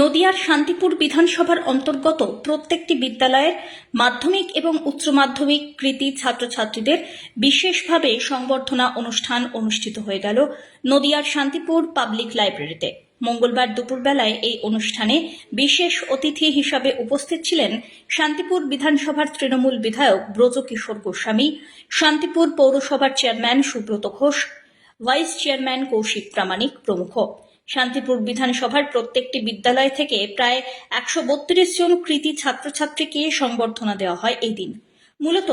নদিয়ার শান্তিপুর বিধানসভার অন্তর্গত প্রত্যেকটি বিদ্যালয়ের মাধ্যমিক এবং উচ্চ মাধ্যমিক কৃতি ছাত্রছাত্রীদের বিশেষভাবে সংবর্ধনা অনুষ্ঠান অনুষ্ঠিত হয়ে গেল নদিয়ার শান্তিপুর পাবলিক লাইব্রেরিতে। মঙ্গলবার দুপুরবেলায় এই অনুষ্ঠানে বিশেষ অতিথি হিসাবে উপস্থিত ছিলেন শান্তিপুর বিধানসভার তৃণমূল বিধায়ক ব্রজকিশোর গোস্বামী, শান্তিপুর পৌরসভার chairman Subrata Ghosh, vice chairman Kaushik Pramanik প্রমুখ। শান্তিপুর বিধানসভার প্রত্যেকটি বিদ্যালয় থেকে প্রায় একশো বত্রিশ জন কৃতি ছাত্রছাত্রীকে সংবর্ধনা দেওয়া হয় এই দিন। মূলত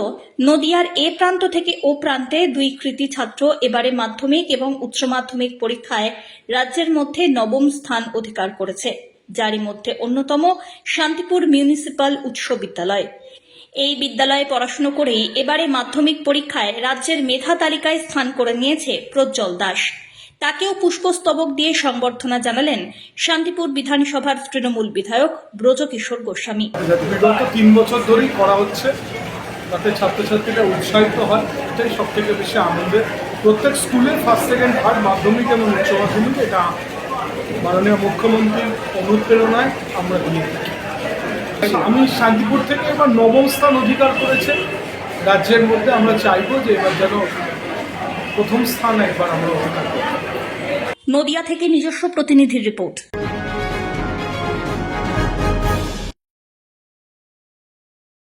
নদিয়ার এ প্রান্ত থেকে ও প্রান্তে দুই কৃতি ছাত্র এবারে মাধ্যমিক এবং উচ্চ মাধ্যমিক পরীক্ষায় রাজ্যের মধ্যে নবম স্থান অধিকার করেছে, যারই মধ্যে অন্যতম শান্তিপুর মিউনিসিপাল উচ্চ বিদ্যালয়। এই বিদ্যালয়ে পড়াশুনো করেই এবারে মাধ্যমিক পরীক্ষায় রাজ্যের মেধা তালিকায় স্থান করে নিয়েছে প্রজ্জ্বল দাস। তাকেও পুষ্পস্তবক দিয়ে সংবর্ধনা জানালেন শান্তিপুর বিধানসভার তৃণমূল বিধায়ক ব্রজকিশোর গোস্বামী। তিন বছর ধরেই করা হচ্ছে, যাতে ছাত্রছাত্রীরা উৎসাহিত হয়, এটাই সব থেকে বেশি আনন্দের। প্রত্যেক স্কুলে ফার্স্ট সেকেন্ড থার্ড মাধ্যমিক এবং উচ্চ মাধ্যমিক, এটা মাননীয় মুখ্যমন্ত্রীর অনুপ্রেরণায় আমরা দিয়ে আমি শান্তিপুর থেকে এবার নবম স্থান অধিকার করেছে। রাজ্যের মধ্যে আমরা চাইব যে এবার যেন প্রথম স্থান একবার আমরা নদিয়া থেকে নিজস্ব প্রতিনিধির রিপোর্ট।